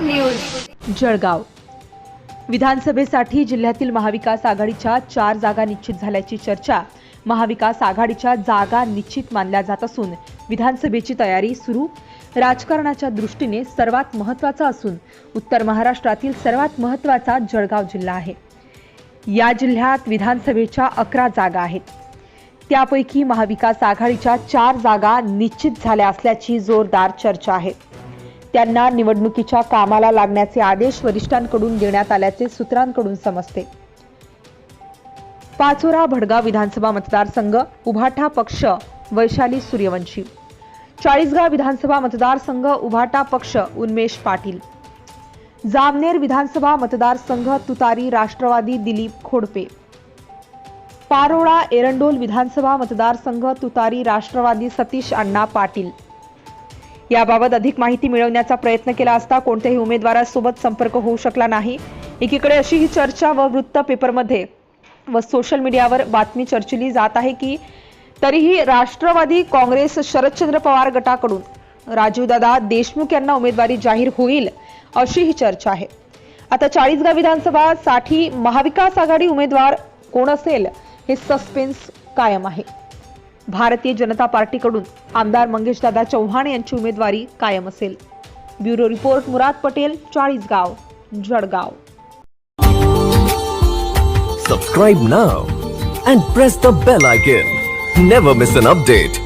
News. Jalgaon. विधानसभेसाठी जिल्ह्यातील महाविकास आघाडीच्या चार जागा निश्चित झाल्याची चर्चा महाविकास आघाडीच्या जागा निश्चित मानल्या जात असून विधानसभेची तयारी सुरू. राजकारणाच्या दृष्टीने सर्वात महत्त्वाचा असून उत्तर महाराष्ट्रातील सर्वात महत्त्वाचा जळगाव जिल्हा आहे. या जिल्ह्यात विधानसभेच्या अकरा जागा आहेत. त्यापैकी महाविकास आघाडीच्या चार जागा निश्चित झाल्या असल्याची जोरदार चर्चा आहे. त्यांना निवडणुकीच्या कामाला लागण्याचे आदेश वरिष्ठांकडून देण्यात आल्याचे सूत्रांकडून समजते. पाचोरा भडगाव विधानसभा मतदारसंघ उभाटा पक्ष वैशाली सूर्यवंशी. चाळीसगाव विधानसभा मतदारसंघ उभाटा पक्ष उन्मेष पाटील. जामनेर विधानसभा मतदारसंघ तुतारी राष्ट्रवादी दिलीप खोडपे. पारोळा एरंडोल विधानसभा मतदारसंघ तुतारी राष्ट्रवादी सतीश अण्णा पाटील. याबाबत अधिक माहिती मिळवण्याचा प्रयत्न केला असता कोणत्याही उमेदवारासोबत संपर्क होऊ शकला नाही. एकीकडे अशी ही चर्चा व वृत्त पेपरमध्ये व सोशल मीडियावर बातमी चर्चिली जात आहे की तरीही राष्ट्रवादी काँग्रेस शरदचंद्र पवार गटाकडून राजीवदादा देशमुख यांना उमेदवारी जाहीर होईल अशी ही चर्चा आहे. आता चाळीसगाव विधानसभा साठी महाविकास आघाडी उमेदवार कोण असेल हे सस्पेन्स कायम आहे. भारतीय जनता पार्टीकडून आमदार मंगेशदादा चव्हाण यांची उमेदवारी कायम असेल. Bureau report Murad Patel Chalisgaon Jalgaon. Subscribe now and press the bell icon never miss an update